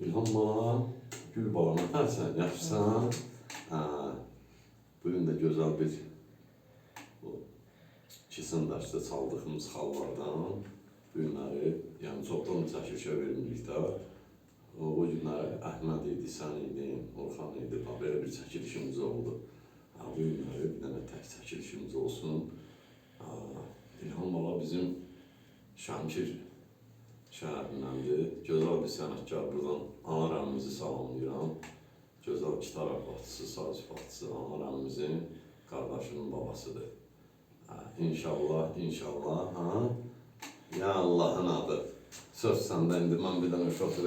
İlham bana, gül bana atarsan, yaxşısan. Ha, bugün de güzel bir o ikisin derste çaldığımız hallardan günləri, yəni çoxdan da çəkilişə vermirik də. O, o günləri Əhməd idi, sən idin, Orxan idi, belə bir çəkilişimiz oldu. Ha, bu günləri bir dənə tək çəkilişimiz olsun. Ha, İlham Bala bizim Şəmkir şəhərindəndir. Gözəl bir sənətkar buradan ana rəmimizi salamlayıram. Gözəl gitar apatçısı, saz apatçısı ana rəmimizin qardaşının babasıdır. Ha, inşallah, inşallah. Ya Allah'ın adı. Söz senden indi. Ben bir tane şotu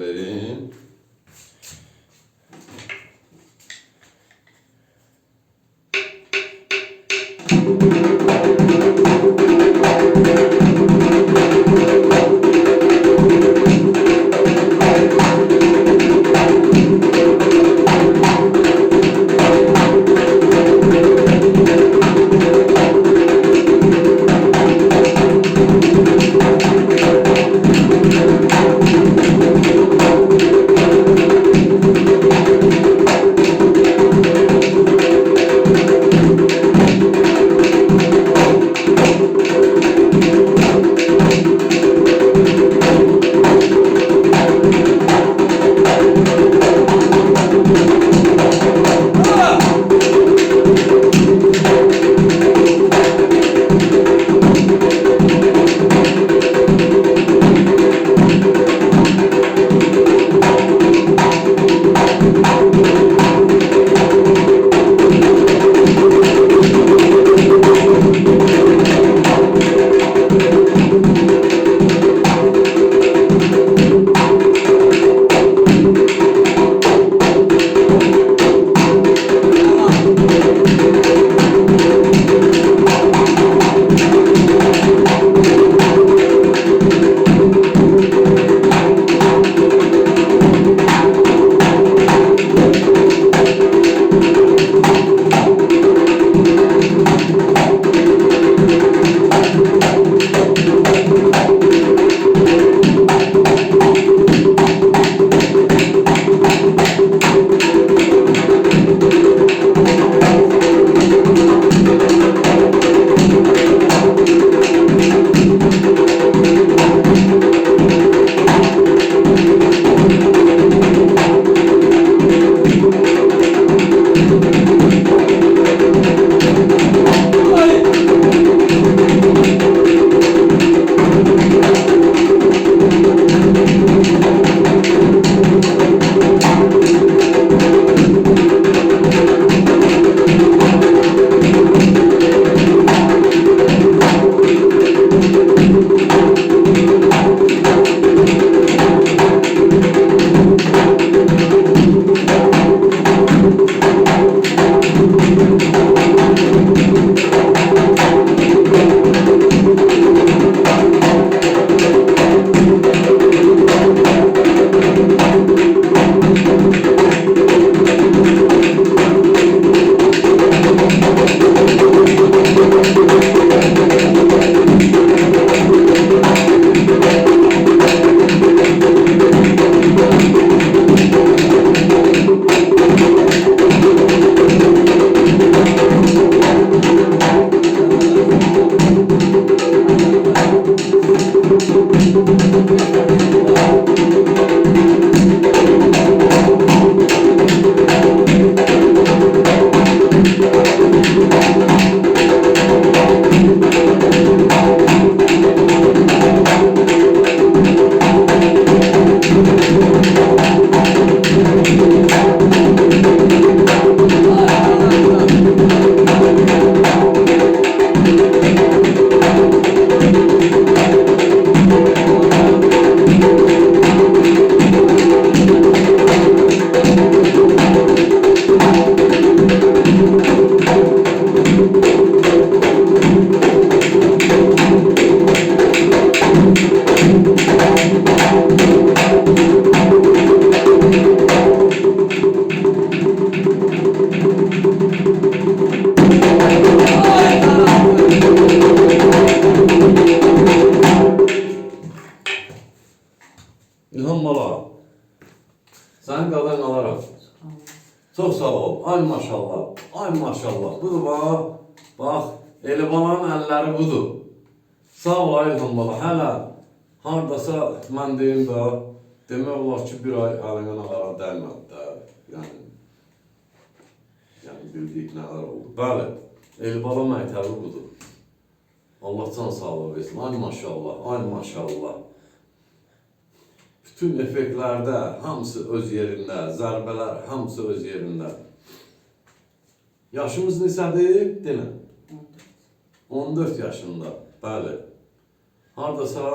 vereyim. Sənin qadan alaram. Çox sağ ol. Ay maşallah. Ay maşallah. Budur bax. Bax, elə balanın əlləri budur. Sağ ol ay İlham bala. Hələ hardasa mən deyim də demək olar ki, bir ay əlinə ağara dəymədi də. Yəni yəni bildik nələr oldu. Bəli. Elbala məktəbi budur. Allah can sağlığı versin. Ay maşallah. Ay maşallah. Bütün effektlərdə hamısı öz yerində, zərbələr hamısı öz yerində. Yaşımız neçədir? Demə. 14 yaşında. Bəli. Hardasa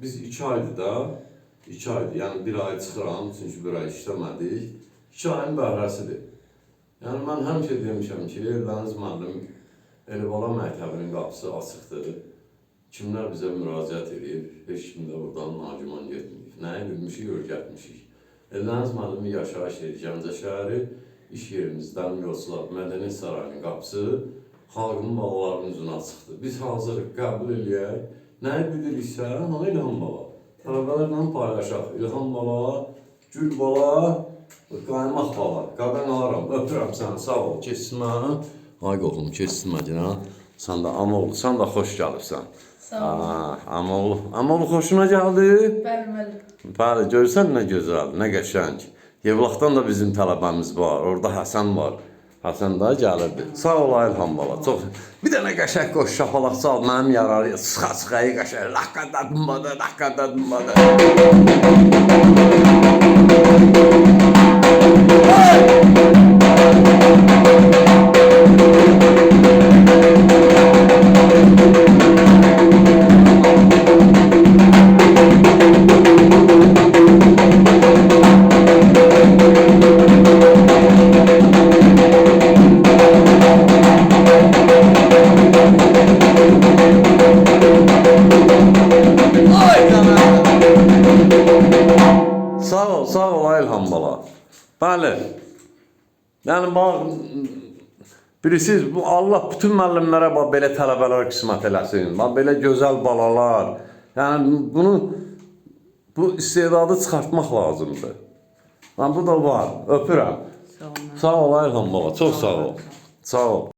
biz 2 aydır da, 2 aydır. Yəni bir ay çıxıram, çünki bir ay işləmədik. 2 ayın bəhrəsidir. Yəni mən həmişə demişəm ki, Erdəniz müəllim Elibala məktəbinin qapısı açıqdır. Kimlər bizə müraciət edib, heç kim də buradan nagiman getməyib. Nəyi bilmişik, öyrətmişik. Erdəniz müəllimi yaşayış yeri Gəncə şəhəri, iş yerimizdən yolçular Mədəniyyət Sarayının qapısı xalqın balalarının üzünə açıqdır. Biz hazırıq qəbul eləyək. Nəyi biliriksə, ha İlham bala. Tələbələrlə paylaşaq. İlham bala, Gül bala, qaymaq bala. Qadan alaram. Öpürəm səni. Sağ ol. Keçsinmə. Ay qohum, keçsinmə günə. Sən də amoğlu, sən də xoş gəlibsən. Sağ ol. Aa, amoğlu, amoğlu xoşuna gəldi. Bəli, bəli. Bəli, görsən nə gözəl, nə qəşəng. Yevlaxdan da bizim tələbəmiz var. Orada Həsən var. Həsən də gəlirdi. Sağ ol İlham bala. Çox. Bir dənə qəşəng qoş şapalaq çal mənim yararı. Sıxa sıxayı qəşəng. Laqada dumbadı, laqada Yəni bilirsiniz bu Allah bütün müəllimlərə bax belə tələbələr qismət eləsin. Bax belə gözəl balalar. Yəni bunu bu istedadı çıxartmaq lazımdır. Lan bu da var. Öpürəm. Sağ ol ay İlham bala. Çox sağ ol. Sağ ol.